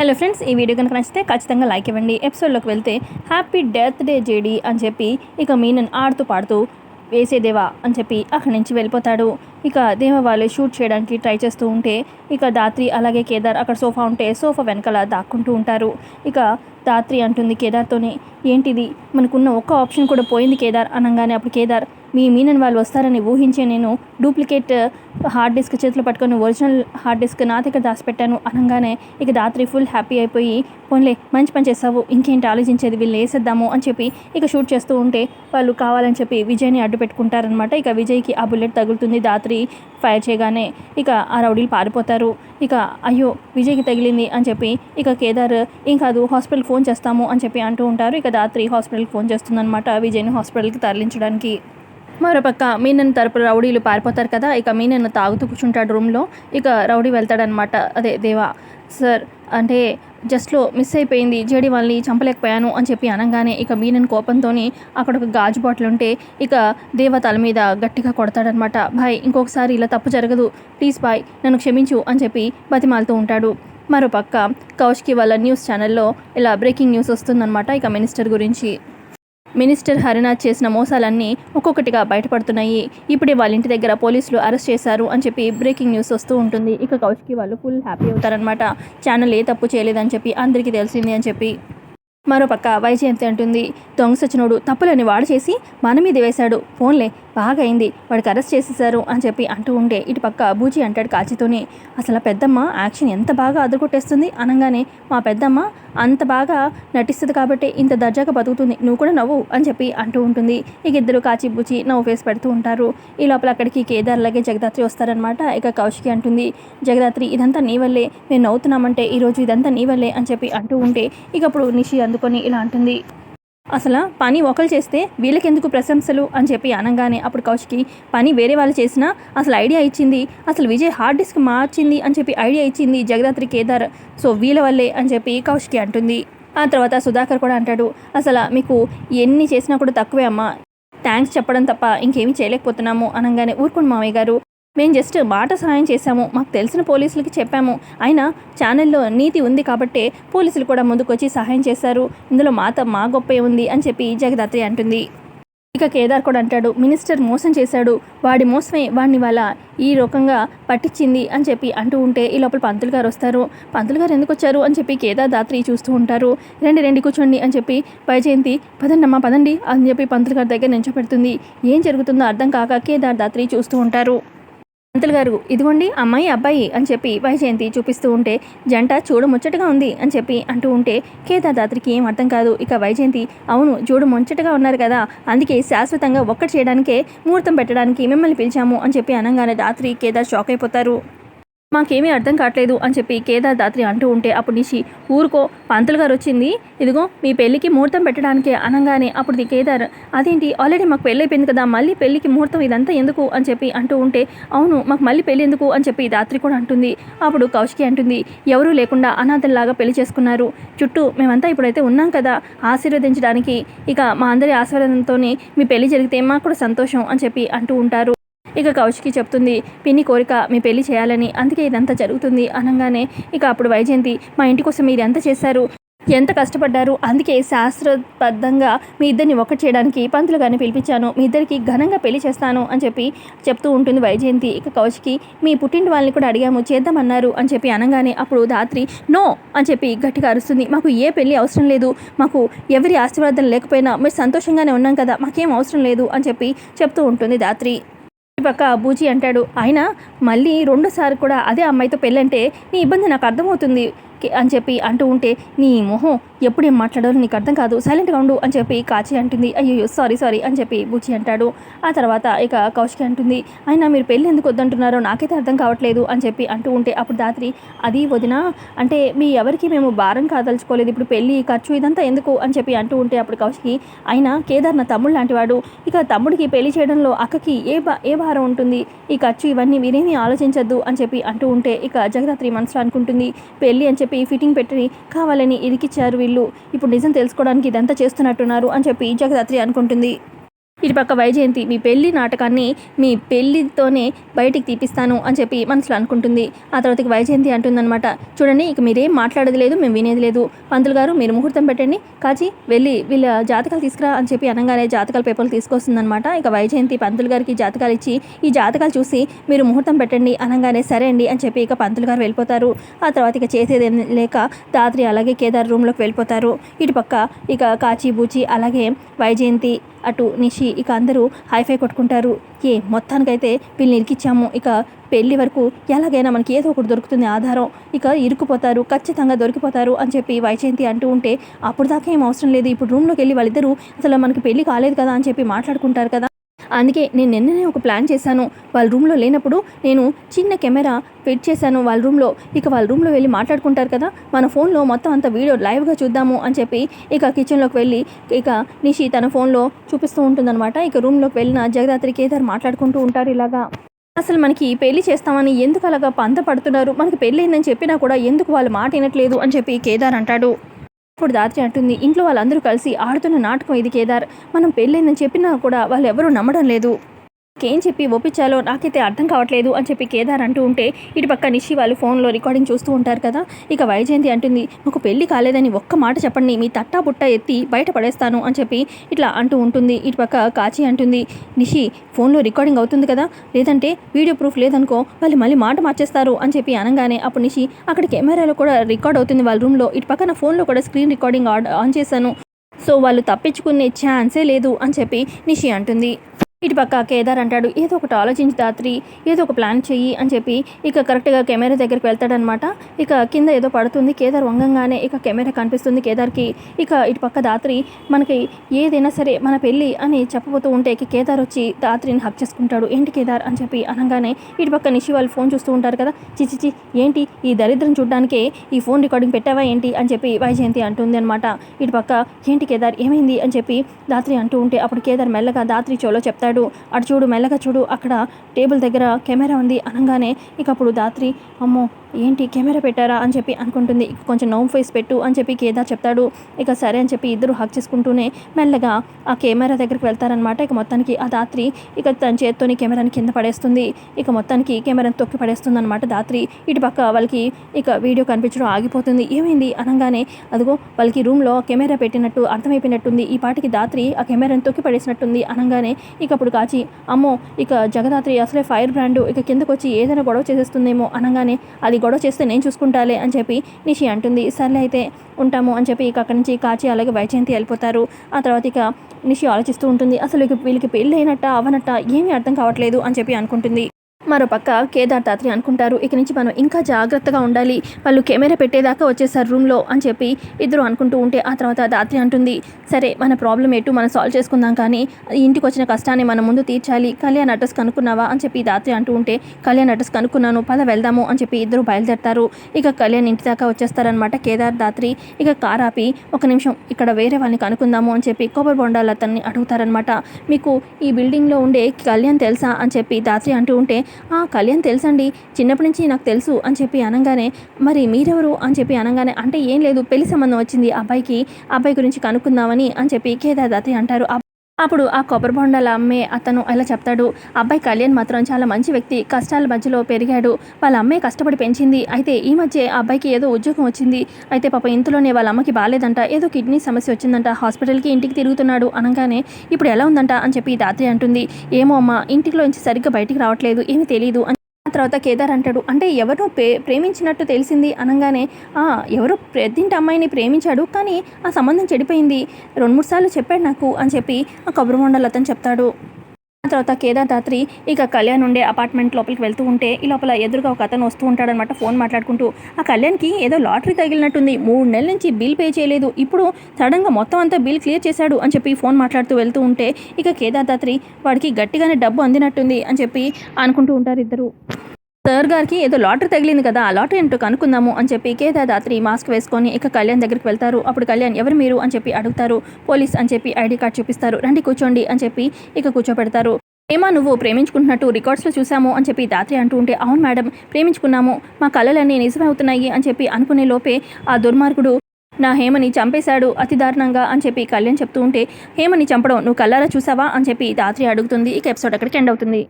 Hello friends ఈ video కనుక నచ్చితే ఖచ్చితంగా లైక్ ఇవ్వండి. ఎపిసోడ్లోకి వెళ్తే హ్యాపీ డెత్ డే జేడి అని చెప్పి ఇక మీనన్ ఆడుతూ పాడుతూ వేసేదేవా అని చెప్పి అక్కడి నుంచి వెళ్ళిపోతాడు. ఇక దేవ వాళ్ళు షూట్ చేయడానికి ట్రై చేస్తూ ఉంటే ఇక దాత్రి అలాగే కేదార్ అక్కడ సోఫా ఉంటే సోఫా వెనకాల దాక్కుంటూ ఉంటారు. ఇక దాత్రి అంటుంది కేదార్తోనే ఏంటిది? మనకున్న ఒక్క ఆప్షన్ కూడా పోయింది కేదార్ అనగానే అప్పుడు కేదార్ మీ మీనన్ వాళ్ళు వస్తారని ఊహించే నేను డూప్లికేట్ హార్డ్ డిస్క్ చేతిలో పట్టుకొని ఒరిజినల్ హార్డ్ డిస్క్ నా దగ్గర దాచిపెట్టాను అనగానే ఇక రాత్రి ఫుల్ హ్యాపీ అయిపోయి పోన్లే మంచి పని చేస్తావు ఇంకేంటి ఆలోచించేది వీళ్ళు వేసేద్దాము అని చెప్పి ఇక షూట్ చేస్తూ ఉంటే వాళ్ళు కావాలని చెప్పి విజయ్ని అడ్డు పెట్టుకుంటారనమాట ఇక విజయ్కి ఆ బుల్లెట్ తగులుతుంది దాత్రి ఫైర్ చేయగానే ఇక ఆ రౌడీలు పారిపోతారు. ఇక అయ్యో విజయ్కి తగిలింది అని చెప్పి ఇక కేదార్ ఏం కాదు హాస్పిటల్కి ఫోన్ చేస్తాము అని చెప్పి అంటూ ఉంటారు. ఇక దాత్రి హాస్పిటల్కి ఫోన్ చేస్తుందన్నమాట విజయ్ని హాస్పిటల్కి తరలించడానికి. మరోపక్క మీనన్ తరపు రౌడీలు పారిపోతారు కదా ఇక మీనన్ తాగుతూ కూర్చుంటాడు రూమ్లో ఇక రౌడీ వెళ్తాడనమాట అదే దేవా సార్ అంటే జస్ట్లో మిస్ అయిపోయింది జేడి వాళ్ళని చంపలేకపోయాను అని చెప్పి అనగానే ఇక మీనన్ కోపంతో అక్కడ ఒక గాజు బాటిల్ ఉంటే ఇక దేవ తల మీద గట్టిగా కొడతాడనమాట భాయ్ ఇంకొకసారి ఇలా తప్పు జరగదు. ప్లీజ్ బాయ్ నన్ను క్షమించు అని చెప్పి బతిమాలుతూ ఉంటాడు. మరోపక్క కౌష్కి వాళ్ళ న్యూస్ ఛానల్లో ఇలా బ్రేకింగ్ న్యూస్ వస్తుందన్నమాట ఇక మినిస్టర్ గురించి. మినిస్టర్ హరినాథ్ చేసిన మోసాలన్నీ ఒక్కొక్కటిగా బయటపడుతున్నాయి. ఇప్పుడే వాళ్ళ ఇంటి దగ్గర పోలీసులు అరెస్ట్ చేశారు అని చెప్పి బ్రేకింగ్ న్యూస్ వస్తూ ఉంటుంది. ఇక కౌశికి వాళ్ళు ఫుల్ హ్యాపీ అవుతారనమాట ఛానల్ ఏ తప్పు చేయలేదని చెప్పి అందరికీ తెలిసింది అని చెప్పి. మరోపక్క వైజయంతి అంటుంది. దొంగ సచినోడు తప్పులని వాడు చేసి మన మీద వేశాడు. ఫోన్లే బాగా అయింది వాడికి అరెస్ట్ చేసేసారు అని చెప్పి అంటూ ఉంటే ఇటు పక్క బూజీ అంటాడు కాచితోనే అసలు పెద్దమ్మ యాక్షన్ ఎంత బాగా అదుర్కొట్టేస్తుంది అనగానే మా పెద్దమ్మ అంత బాగా నటిస్తుంది కాబట్టి ఇంత దర్జాగా బతుకుతుంది. నువ్వు కూడా నవ్వు అని చెప్పి అంటూ ఉంటుంది. ఇక ఇద్దరు కాచి బూచి నవ్వు ఫేస్ పెడుతూ ఉంటారు. ఈ లోపల అక్కడికి కేదార్ అలాగే జగదాత్రి వస్తారనమాట ఇక కౌశికి అంటుంది జగదాత్రి ఇదంతా నీ వల్లే. మేము నవ్వుతున్నామంటే ఈరోజు ఇదంతా నీ వల్లే అని చెప్పి అంటూ ఉంటే ఇక అప్పుడు నిషి అందుకొని ఇలా అంటుంది. అసలు పని ఒకరు చేస్తే వీళ్ళకెందుకు ప్రశంసలు అని చెప్పి అనగానే అప్పుడు కౌశికి పని వేరే వాళ్ళు చేసినా అసలు ఐడియా ఇచ్చింది అసలు విజయ్ హార్డ్ డిస్క్ మార్చింది అని చెప్పి ఐడియా ఇచ్చింది జగదాత్రి కేదార్. సో వీళ్ళ వల్లే అని చెప్పి కౌశికి అంటుంది. ఆ తర్వాత సుధాకర్ కూడా అంటాడు అసలు మీకు ఎన్ని చేసినా కూడా తక్కువే అమ్మా. థ్యాంక్స్ చెప్పడం తప్ప ఇంకేమీ చేయలేకపోతున్నాము అనగానే ఊరుకోండి మామయ్య గారు. మేము జస్ట్ మాట సహాయం చేశాము. మాకు తెలిసిన పోలీసులకి చెప్పాము. అయినా ఛానల్లో నీతి ఉంది కాబట్టే పోలీసులు కూడా ముందుకొచ్చి సహాయం చేశారు. ఇందులో మాత మా గొప్పే ఉంది అని చెప్పి జగదాత్రి అంటుంది. ఇక కేదార్ కూడా అంటాడు మినిస్టర్ మోసం చేశాడు. వాడి మోసమే వాడిని వాళ్ళ ఈ రకంగా పట్టించింది అని చెప్పి అంటూ ఉంటే ఈ లోపల పంతులు గారు వస్తారు. పంతులు గారు ఎందుకు వచ్చారు అని చెప్పి కేదార్ దాత్రి చూస్తూ ఉంటారు. రండి రండి కూర్చోండి అని చెప్పి వైజయంతి పదండి అమ్మా పదండి అని చెప్పి పంతులు గారి దగ్గర నించోపెడుతుంది. ఏం జరుగుతుందో అర్థం కాక కేదార్ దాత్రి చూస్తూ ఉంటారు. పంతులు గారు ఇదిగోండి అమ్మాయి అబ్బాయి అని చెప్పి వైజయంతి చూపిస్తూ ఉంటే జంట చూడముచ్చటగా ఉంది అని చెప్పి అంటూ ఉంటే కేదాదాత్రికి ఏం అర్థం కాదు. ఇక వైజయంతి అవును చూడు ముచ్చటగా ఉన్నారు కదా. అందుకే శాశ్వతంగా ఒక్కటి చేయడానికే ముహూర్తం పెట్టడానికి మిమ్మల్ని పిలిచాము అని చెప్పి అనగానే దాత్రి కేదార్ షాక్ అయిపోతారు. మాకేమీ అర్థం కావట్లేదు అని చెప్పి కేదార్ దాత్రి అంటూ ఉంటే అప్పుడు నిషి ఊరుకో పంతులు గారు వచ్చింది. ఇదిగో మీ పెళ్ళికి ముహూర్తం పెట్టడానికే అనగానే అప్పుడు ది కేదార్ అదేంటి ఆల్రెడీ మాకు పెళ్ళి అయిపోయింది కదా మళ్ళీ పెళ్ళికి ముహూర్తం ఇదంతా ఎందుకు? అని చెప్పి అంటూ ఉంటే అవును మాకు మళ్ళీ పెళ్ళి ఎందుకు? అని చెప్పి దాత్రి కూడా అంటుంది. అప్పుడు కౌశికి అంటుంది ఎవరూ లేకుండా అనాథల్లాగా పెళ్ళి చేసుకున్నారు. చుట్టూ మేమంతా ఇప్పుడైతే ఉన్నాం కదా ఆశీర్వదించడానికి. ఇక మా అందరి ఆశీర్వాదంతోనే మీ పెళ్ళి జరిగితే మాకు కూడా సంతోషం అని చెప్పి అంటూ ఉంటారు. ఇక కౌశికి చెప్తుంది పిన్ని కోరిక మీ పెళ్ళి చేయాలని అందుకే ఇదంతా జరుగుతుంది అనగానే ఇక అప్పుడు వైజయంతి మా ఇంటి కోసం మీరు ఎంత చేశారు? ఎంత కష్టపడ్డారు? అందుకే శాస్త్రబద్ధంగా మీ ఇద్దరిని ఒకటి చేయడానికి పంతులు గారిని పిలిపించాను. మీ ఇద్దరికి ఘనంగా పెళ్ళి చేస్తాను అని చెప్పి చెప్తూ ఉంటుంది వైజయంతి. ఇక కౌశికి మీ పుట్టింటి వాళ్ళని కూడా అడిగాము చేద్దామన్నారు అని చెప్పి అనగానే అప్పుడు ధాత్రి నో అని చెప్పి గట్టిగా అరుస్తుంది. మాకు ఏ పెళ్ళి అవసరం లేదు. మాకు ఎవరి ఆశీర్వాదం లేకపోయినా మీరు సంతోషంగానే ఉన్నాం కదా మాకేం అవసరం లేదు అని చెప్పి చెప్తూ ఉంటుంది ధాత్రి పక్క బూజీ అంటాడు. ఆయన మళ్ళీ రెండోసారి కూడా అదే అమ్మాయితో పెళ్ళంటే నీ ఇబ్బంది నాకు అర్థమవుతుంది. అని చెప్పి అంటూ ఉంటే నీ మొహం ఎప్పుడేం మాట్లాడాలో నీకు అర్థం కాదు. సైలెంట్గా ఉండు అని చెప్పి కాచి అంటుంది. అయ్యో సారీ సారీ అని చెప్పి బుచ్చి అంటాడు. ఆ తర్వాత ఇక కౌశికి అంటుంది అయినా మీరు పెళ్ళి ఎందుకు వద్దంటున్నారో నాకైతే అర్థం కావట్లేదు అని చెప్పి అంటూ ఉంటే అప్పుడు దాత్రి అది వదిన అంటే మీ ఎవరికి మేము భారం కాదలుచుకోలేదు. ఇప్పుడు పెళ్ళి ఖర్చు ఇదంతా ఎందుకు? అని చెప్పి అంటూ ఉంటే అప్పుడు కౌశికి అయినా కేదార్ నా తమ్ముడు లాంటివాడు. ఇక తమ్ముడికి పెళ్ళి చేయడంలో అక్కకి ఏ బా ఏ భారం ఉంటుంది? ఈ ఖర్చు ఇవన్నీ మీరేమీ ఆలోచించద్దు అని చెప్పి అంటూ ఉంటే ఇక జగదాత్రి మనసులో అనుకుంటుంది పెళ్ళి అని చెప్పి ఫిట్టింగ్ పెట్టి కావాలని ఇరికిచ్చారు వీళ్ళు. ఇప్పుడు నిజం తెలుసుకోవడానికి ఇదంతా చేస్తున్నట్టున్నారు అని చెప్పి జగదాత్రి అనుకుంటుంది. ఇటు పక్క వైజయంతి మీ పెళ్ళి నాటకాన్ని మీ పెళ్ళితోనే బయటికి తీపిస్తాను అని చెప్పి మనసులో అనుకుంటుంది. ఆ తర్వాత వైజయంతి అంటుందన్నమాట చూడండి ఇక మీరేం మాట్లాడేది లేదు మేము వినేది లేదు. పంతులు గారు మీరు ముహూర్తం పెట్టండి. కాచి వెళ్ళి వీళ్ళ జాతకాలు తీసుకురా అని చెప్పి అనగానే జాతకాల పేపర్లు తీసుకొస్తుందనమాట ఇక వైజయంతి పంతులు గారికి జాతకాలు ఇచ్చి ఈ జాతకాలు చూసి మీరు ముహూర్తం పెట్టండి అనగానే సరే అండి అని చెప్పి ఇక పంతులు గారు వెళ్ళిపోతారు. ఆ తర్వాత ఇక చేసేది లేక దాత్రి అలాగే కేదార్ రూమ్లోకి వెళ్ళిపోతారు. ఇటు పక్క ఇక కాచి బూచి అలాగే వైజయంతి అటు నిషి ఇక అందరూ హైఫై కొట్టుకుంటారు. ఏ మొత్తానికైతే వీళ్ళని ఇరికిచ్చాము. ఇక పెళ్ళి వరకు ఎలాగైనా మనకి ఏదో ఒకటి దొరుకుతుంది ఆధారం. ఇక ఇరుక్కుపోతారు ఖచ్చితంగా దొరికిపోతారు అని చెప్పి వైజయంతి అంటూ ఉంటే అప్పుడు దాకా ఏం అవసరం లేదు. ఇప్పుడు రూమ్లోకి వెళ్ళి వాళ్ళిద్దరూ అసలు మనకి పెళ్ళి కాలేదు కదా అని చెప్పి మాట్లాడుకుంటారు కదా. అందుకే నేను నిన్ననే ఒక ప్లాన్ చేశాను. వాళ్ళ రూమ్లో లేనప్పుడు నేను చిన్న కెమెరా ఫిట్ చేశాను వాళ్ళ రూమ్లో. ఇక వాళ్ళ రూమ్లో వెళ్ళి మాట్లాడుకుంటారు కదా. మన ఫోన్లో మొత్తం అంత వీడియో లైవ్గా చూద్దాము అని చెప్పి ఇక కిచెన్లోకి వెళ్ళి ఇక నిషి తన ఫోన్లో చూపిస్తూ ఉంటుందన్నమాట. ఇక రూమ్లోకి వెళ్ళిన జగదాత్రి కేదార్ మాట్లాడుకుంటూ ఉంటారు ఇలాగా. అసలు మనకి పెళ్ళి చేస్తామని ఎందుకు అలాగా పంత పడుతున్నారు? మనకి పెళ్ళి అయిందని చెప్పినా కూడా ఎందుకు వాళ్ళు మాట వినట్లేదు అని చెప్పి కేదార్ అంటాడు. ఇప్పుడు దాత్రి అంటుంది. ఇంట్లో వాళ్ళందరూ కలిసి ఆడుతున్న నాటకం ఇది కేదార్. మనం పెళ్ళైందని చెప్పినా కూడా వాళ్ళు ఎవరూ నమ్మడం లేదు. ఏం చెప్పి ఒప్పించాలో నాకైతే అర్థం కావట్లేదు అని చెప్పి కేదార్ అంటూ ఉంటే ఇటు పక్క నిషి వాళ్ళు ఫోన్లో రికార్డింగ్ చూస్తూ ఉంటారు కదా. ఇక వైజయంతి అంటుంది మాకు పెళ్ళి కాలేదని ఒక్క మాట చెప్పండి మీ తట్టా పుట్ట ఎత్తి బయట పడేస్తాను అని చెప్పి ఇట్లా అంటూ ఉంటుంది. ఇటు పక్క కాచి అంటుంది నిషి ఫోన్లో రికార్డింగ్ అవుతుంది కదా. లేదంటే వీడియో ప్రూఫ్ లేదనుకో వాళ్ళు మళ్ళీ మాట మార్చేస్తారు అని చెప్పి అనగానే అప్పుడు నిషి అక్కడ కెమెరాలో కూడా రికార్డ్ అవుతుంది వాళ్ళ రూమ్లో. ఇటు పక్కన ఫోన్లో కూడా స్క్రీన్ రికార్డింగ్ ఆన్ చేశాను. సో వాళ్ళు తప్పించుకునే ఛాన్సే లేదు అని చెప్పి నిషి అంటుంది. ఇటు పక్క కేదార్ అంటాడు ఏదో ఒకటి ఆలోచించి దాత్రి ఏదో ఒక ప్లాన్ చెయ్యి అని చెప్పి ఇక కరెక్ట్గా కెమెరా దగ్గరికి వెళ్తాడనమాట. ఇక కింద ఏదో పడుతుంది కేదార్ వంగంగానే ఇక కెమెరా కనిపిస్తుంది కేదార్కి. ఇక ఇటు పక్క దాత్రి మనకి ఏదైనా సరే మన పెళ్ళి అని చెప్పబోతూ ఉంటే ఇక కేదార్ వచ్చి దాత్రిని హక్ చేసుకుంటాడు. ఏంటి కేదార్ అని చెప్పి అనగానే ఇటు పక్క నిషి వాళ్ళు ఫోన్ చూస్తూ ఉంటారు కదా చిచిచి ఏంటి ఈ దరిద్రం చూడడానికే ఈ ఫోన్ రికార్డింగ్ పెట్టావా ఏంటి అని చెప్పి వైజయంతి అంటుంది అనమాట. ఇటు పక్క ఏంటి కేదార్ ఏమైంది అని చెప్పి దాత్రి అంటూ ఉంటే అప్పుడు కేదార్ మెల్లగా దాత్రి చోలో చెప్తాడు అటు చూడు మెల్లగా చూడు అక్కడ టేబుల్ దగ్గర కెమెరా ఉంది అనగానే ఇక అప్పుడు దాత్రి అమ్మో ఏంటి కెమెరా పెట్టారా అని చెప్పి అనుకుంటుంది. కొంచెం నవ్వు ఫేస్ పెట్టు అని చెప్పి కేదార్ చెప్తాడు. ఇక సరే అని చెప్పి ఇద్దరు హక్ చేసుకుంటూనే మెల్లగా ఆ కెమెరా దగ్గరికి వెళ్తారనమాట ఇక మొత్తానికి ఆ దాత్రి ఇక తన చేత్తోని కెమెరాని కింద పడేస్తుంది. ఇక మొత్తానికి కెమెరాని తొక్కి పడేస్తుంది అనమాట దాత్రి. ఇటు పక్క వాళ్ళకి ఇక వీడియో కనిపించడం ఆగిపోతుంది. ఏమైంది? అనగానే అదిగో వాళ్ళకి రూమ్లో కెమెరా పెట్టినట్టు అర్థమైపోయినట్టుంది. ఈ పాటికి దాత్రి ఆ కెమెరాని తొక్కి పడేసినట్టుంది. అనగానే ఇక అప్పుడు కాచి అమ్మో ఇక జగదాత్రి అసలే ఫైర్ బ్రాండ్. ఇక కిందకు వచ్చి ఏదైనా గొడవ చేసేస్తుందేమో. అనగానే అది గొడవ చేస్తే నేను చూసుకుంటాలే అని చెప్పి నిషి అంటుంది. సర్లే అయితే ఉంటాము అని చెప్పి ఇక అక్కడి నుంచి కాచి అలాగే వైజయంతి వెళ్ళిపోతారు. ఆ తర్వాత ఇక నిషి ఆలోచిస్తూ ఉంటుంది. అసలు ఇక వీళ్ళకి పెళ్ళి అయినట్ట అవనట్ట ఏమీ అర్థం కావట్లేదు అని చెప్పి అనుకుంటుంది. మరోపక్క కేదార్ తాత్రి అనుకుంటారు. ఇక నుంచి మనం ఇంకా జాగ్రత్తగా ఉండాలి. వాళ్ళు కెమెరా పెట్టేదాకా వచ్చేసారు రూమ్లో అని చెప్పి ఇద్దరు అనుకుంటూ ఉంటే ఆ తర్వాత దాత్రి అంటుంది. సరే మన ప్రాబ్లం ఎటు మనం సాల్వ్ చేసుకుందాం కానీ ఇంటికి వచ్చిన కష్టాన్ని మనం ముందు తీర్చాలి. కళ్యాణ్ అడ్రస్ కనుక్కున్నావా అని చెప్పి దాత్రి అంటూ ఉంటే కళ్యాణ్ అడ్రస్ కనుక్కున్నాను పద వెళ్దాము అని చెప్పి ఇద్దరు బయలుదేరతారు. ఇక కళ్యాణ్ ఇంటి దాకా వచ్చేస్తారనమాట కేదార్ దాత్రి ఇక కార్ ఆపి ఒక నిమిషం ఇక్కడ వేరే వాళ్ళని కనుక్కుందాము అని చెప్పి కొబ్బరి బొండాలు అతన్ని అడుగుతారనమాట మీకు ఈ బిల్డింగ్లో ఉండే కళ్యాణ్ తెలుసా అని చెప్పి దాత్రి అంటూ ఉంటే ఆ కళ్యాణ్ తెలుసండి. చిన్నప్పటి నుంచి నాకు తెలుసు అని చెప్పి అనగానే మరి మీరెవరు? అని చెప్పి అనగానే అంటే ఏం లేదు పెళ్ళి సంబంధం వచ్చింది ఆ అబ్బాయికి అబ్బాయి గురించి కనుక్కుందామని అని చెప్పి కేదార్ దాత్రి అంటారు. అప్పుడు ఆ కొబ్బరి బొండాల అమ్మే అతను ఇలా చెప్తాడు? అబ్బాయి కళ్యాణ్ మాత్రం చాలా మంచి వ్యక్తి. కష్టాల మధ్యలో పెరిగాడు. వాళ్ళ అమ్మే కష్టపడి పెంచింది. అయితే ఈ మధ్య ఆ అబ్బాయికి ఏదో ఉద్యోగం వచ్చింది. అయితే పాప ఇంతలోనే వాళ్ళ అమ్మకి బాగాలేదంట ఏదో కిడ్నీ సమస్య వచ్చిందంట. హాస్పిటల్కి ఇంటికి తిరుగుతున్నాడు అనగానే ఇప్పుడు ఎలా ఉందంట అని చెప్పి దాత్రి అంటుంది. ఏమో అమ్మ ఇంటిలో నుంచి సరిగ్గా బయటికి రావట్లేదు. ఏమీ తెలియదు అని ఆ తర్వాత కేదార్ అంటాడు అంటే ఎవరో ప్రే ప్రేమించినట్టు తెలిసింది అనగానే "ఆ, ఎవరో పెద్దింటి అమ్మాయిని ప్రేమించాడు కానీ ఆ సంబంధం చెడిపోయింది. రెండు మూడు సార్లు చెప్పాడు నాకు అని చెప్పి ఆ కబురు మొండలు అతను చెప్తాడు. తర్వాత కేదార్దాత్రి ఇక కళ్యాణ్ ఉండే అపార్ట్మెంట్ లోపలికి వెళ్తూ ఉంటే ఈ లోపల ఎదురుగా ఒక అతను వస్తూ ఉంటాడనమాట ఫోన్ మాట్లాడుకుంటూ. ఆ కళ్యాణ్కి ఏదో లాటరీ తగిలినట్టుంది. మూడు నెలల నుంచి బిల్ పే చేయలేదు. ఇప్పుడు సడన్గా మొత్తం అంతా బిల్ క్లియర్ చేశాడు అని చెప్పి ఫోన్ మాట్లాడుతూ వెళ్తూ ఉంటే ఇక కేదార్దాత్రి వాడికి గట్టిగానే డబ్బు అందినట్టుంది అని చెప్పి అనుకుంటూ ఉంటారు ఇద్దరు. సార్ గారికి ఏదో లాటరీ తగిలింది కదా ఆ లాటరీ ఏంటో కనుక్కుందాము అని చెప్పి కేదాదాత్రి మాస్క్ వేసుకొని ఇక కళ్యాణ్ దగ్గరికి వెళ్తారు. అప్పుడు కళ్యాణ్ ఎవరు మీరు? అని చెప్పి అడుగుతారు. పోలీస్ అని చెప్పి ఐడి కార్డ్ చూపిస్తారు. రండి కూర్చోండి అని చెప్పి ఇక కూర్చోపెడతారు ఏమా నువ్వు ప్రేమించుకుంటున్నట్టు రికార్డ్స్లో చూసాము అని చెప్పి దాత్రి అంటూ ఉంటే అవును మేడం ప్రేమించుకున్నాము. మా కళలన్నీ నిజమవుతున్నాయి అని చెప్పి అనుకునే లోపే ఆ దుర్మార్గుడు నా హేమని చంపేశాడు అతి దారుణంగా అని చెప్పి కళ్యాణ్ చెప్తూ ఉంటే హేమని చంపడం నువ్వు కల్లారా చూసావా? అని చెప్పి దాత్రి అడుగుతుంది. ఇక ఎపిసోడ్ అక్కడికి ఎండ్ అవుతుంది.